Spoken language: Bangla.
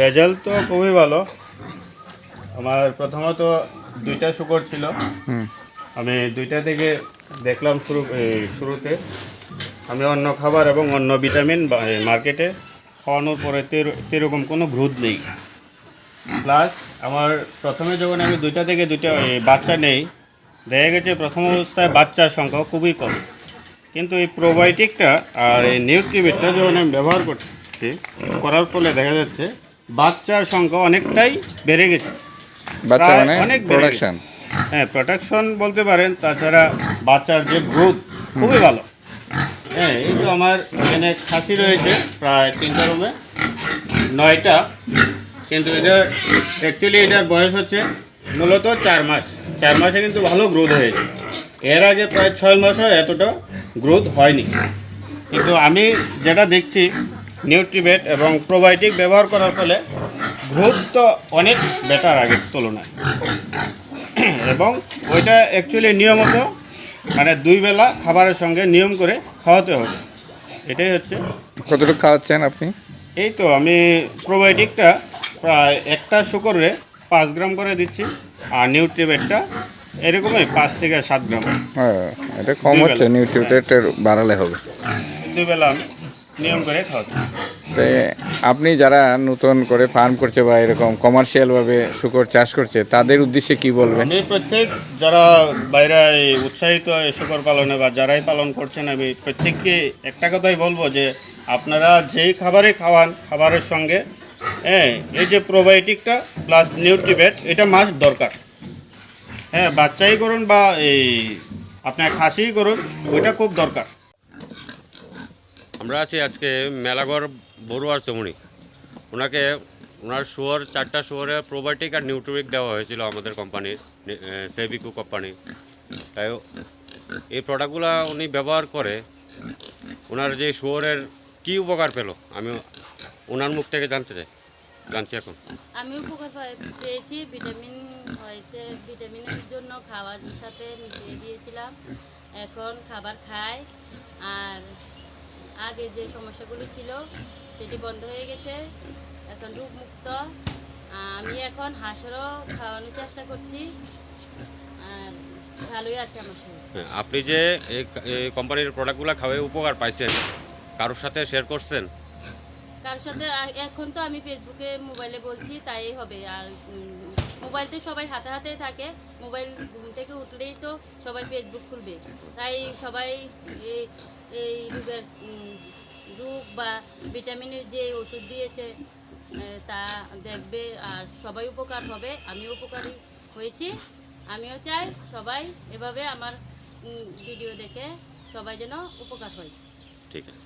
রেজাল্ট তো খুবই ভালো। আমার প্রথমত দুইটা শুকর ছিল। আমি দুইটা থেকে দেখলাম শুরু শুরুতে। আমি অন্য খাবার এবং অন্য ভিটামিন মার্কেটে খাওয়ানোর পরে সেরকম কোনো গ্রোথ নেই। প্লাস আমার প্রথমে যখন আমি দুইটা থেকে দুইটা বাচ্চা নেই দেখা গেছে প্রথম অবস্থায় বাচ্চার সংখ্যা খুবই কম। কিন্তু এই প্রোবায়োটিকটা আর এই নিউট্রিবিটটা যখন আমি ব্যবহার করছি করার ফলে দেখা যাচ্ছে বাচ্চার সংখ্যা অনেকটাই বেড়ে গেছে। বাচ্চা মানে অনেক প্রোডাকশন হ্যাঁ প্রোটেকশন বলতে পারেন তাছাড়া বাচ্চার যে গ্রোথ খুবই ভালো। হ্যাঁ এই তো আমার এখানে খাসি রয়েছে প্রায় তিনটা রুমে নয়টা। কিন্তু এটার অ্যাকচুয়ালি এটার বয়স হচ্ছে মূলত চার মাস। চার মাসে কিন্তু ভালো গ্রোথ হয়েছে। এর আগে প্রায় ছয় মাসও এতটা গ্রোথ হয়নি। কিন্তু আমি যেটা দেখছি নিউট্রিবেট এবং প্রোবায়োটিক ব্যবহার করার ফলে গ্রোথ তো অনেক বেটার আগের তুলনায়। এবং ওইটা অ্যাকচুয়ালি নিয়মত মানে দুই বেলা খাবারের সঙ্গে নিয়ম করে খাওয়াতে হবে। এটাই হচ্ছে কতটুকু খাওয়াচ্ছেন আপনি? এই তো আমি প্রোবায়োটিকটা প্রায় একটা শুকরে পাঁচ গ্রাম করে দিচ্ছি আর নিউট্রিবেটটা এরকমই পাঁচ থেকে সাত গ্রাম। হ্যাঁ এটা কম হচ্ছে বেলা। নিউট্রিটের বাড়ালে হবে। দুই বেলা আমি নিয়ম করে খাওয়াচ্ছি আপনি যারা নতুন করে ফার্ম করছে বা এরকম কমার্শিয়ালভাবে শুকর চাষ করছে তাদের উদ্দেশ্যে কি বলবেন? আমি প্রত্যেক যারা বাইরে উৎসাহিত শুকর পালনে বা যারাই পালন করছেন আমি প্রত্যেককে একটা কথাই বলব যে আপনারা যেই খাবারে খাওয়ান খাবারের সঙ্গে হ্যাঁ এই যে প্রোবায়োটিকটা প্লাস নিউট্রিবেট এটা মাস দরকার। হ্যাঁ বাচ্চাই করুন বা এই আপনার খাসিই করুন ওইটা খুব দরকার। আমরা আছি আজকে মেলাঘর বড়ুয়ার চমুনি। ওনাকে ওনার শুয়োর, চারটা শুয়োরে প্রোবায়োটিক আর নিউট্রিক দেওয়া হয়েছিল আমাদের কোম্পানির সেবিকু কোম্পানি তাই এই প্রোডাক্টগুলো উনি ব্যবহার করে ওনার যে শুয়োরের কী উপকার পেল? আমি ওনার মুখ থেকে জানতে চাই, জানছি এখন। আমি উপকার পেয়েছি ভিটামিন হয়েছে। ভিটামিনের জন্য খাওয়ার সাথে মিশিয়ে দিয়েছিলাম। এখন খাবার খায় আর আগে যে সমস্যাগুলি ছিল সেটি বন্ধ হয়ে গেছে। এখন রোগমুক্ত। আমি এখন হাঁসেরও খাওয়ানোর চেষ্টা করছি। আর ভালোই আছে আমার শরীর। হ্যাঁ, আপনি যে এই কোম্পানির প্রোডাক্টগুলো খাওয়াই উপকার পাইছেন কারোর সাথে শেয়ার করছেন? কার সাথে এখন তো আমি ফেসবুকে মোবাইলে বলছি তাই হবে। আর মোবাইল তো সবাই হাতে হাতে থাকে। মোবাইল ঘুম থেকে উঠলেই তো সবাই ফেসবুক খুলবে। তাই সবাই এই রোগের রোগ বা ভিটামিনের যে ওষুধ দিয়েছে তা দেখবে আর সবাই উপকার হবে আমি উপকারই হয়েছি। আমিও চাই সবাই এভাবে আমার ভিডিও দেখে সবাই যেন উপকার হয়। ঠিক আছে।